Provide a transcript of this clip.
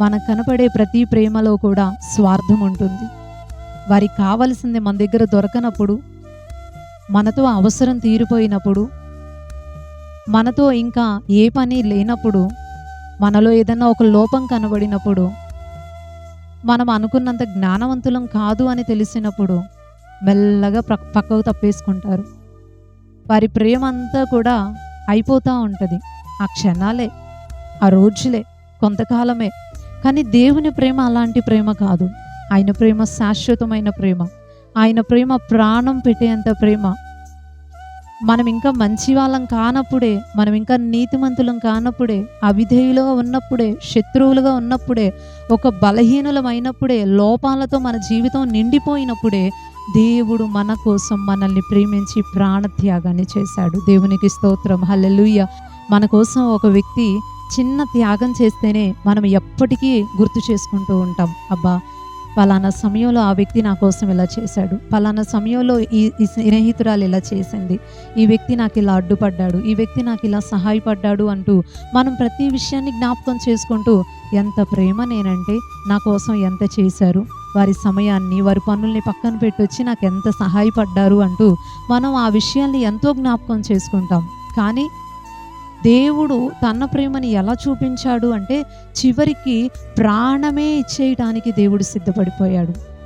మనకు కనపడే ప్రతి ప్రేమలో కూడా స్వార్థం ఉంటుంది. వారికి కావలసింది మన దగ్గర దొరకనప్పుడు మనతో అవసరం తీరిపోయినప్పుడు మనతో ఇంకా ఏ పని లేనప్పుడు మనలో ఏదైనా ఒక లోపం కనబడినప్పుడు మనం అనుకున్నంత జ్ఞానవంతులం కాదు అని తెలిసినప్పుడు మెల్లగా పక్కకు తప్పేసుకుంటారు. వారి ప్రేమ అంతా కూడా అయిపోతూ ఉంటుంది. ఆ క్షణాలే ఆ రోజులే కొంతకాలమే కానీ దేవుని ప్రేమ అలాంటి ప్రేమ కాదు. ఆయన ప్రేమ శాశ్వతమైన ప్రేమ. ఆయన ప్రేమ ప్రాణం పెట్టేంత ప్రేమ. మనం ఇంకా మంచి వాళ్ళం కానప్పుడే మనం ఇంకా నీతిమంతులం కానప్పుడే అవిధేయులుగా ఉన్నప్పుడే శత్రువులుగా ఉన్నప్పుడే ఒక బలహీనులమైనప్పుడే లోపాలతో మన జీవితం నిండిపోయినప్పుడే దేవుడు మన కోసం మనల్ని ప్రేమించి ప్రాణత్యాగాన్ని చేశాడు. దేవునికి స్తోత్రం. హల్లెలూయ. మన కోసం ఒక వ్యక్తి చిన్న త్యాగం చేస్తేనే మనం ఎప్పటికీ గుర్తు చేసుకుంటూ ఉంటాం. అబ్బా పలానా సమయంలో ఆ వ్యక్తి నా కోసం ఇలా చేశాడు. పలానా సమయంలో ఈ ఈ స్నేహితురాలు ఇలా చేసింది. ఈ వ్యక్తి నాకు ఇలా అడ్డుపడ్డాడు. ఈ వ్యక్తి నాకు ఇలా సహాయపడ్డాడు అంటూ మనం ప్రతి విషయాన్ని జ్ఞాపకం చేసుకుంటూ ఎంత ప్రేమ నేనంటే నా కోసం ఎంత చేశారు? వారి సమయాన్ని వారి పనుల్ని పక్కన పెట్టొచ్చి నాకు ఎంత సహాయపడ్డారు అంటూ మనం ఆ విషయాన్ని ఎంతో జ్ఞాపకం చేసుకుంటాం. కానీ దేవుడు తన ప్రేమని ఎలా చూపించాడు అంటే చివరికి ప్రాణమే ఇచ్చేయటానికి దేవుడు సిద్ధపడిపోయాడు.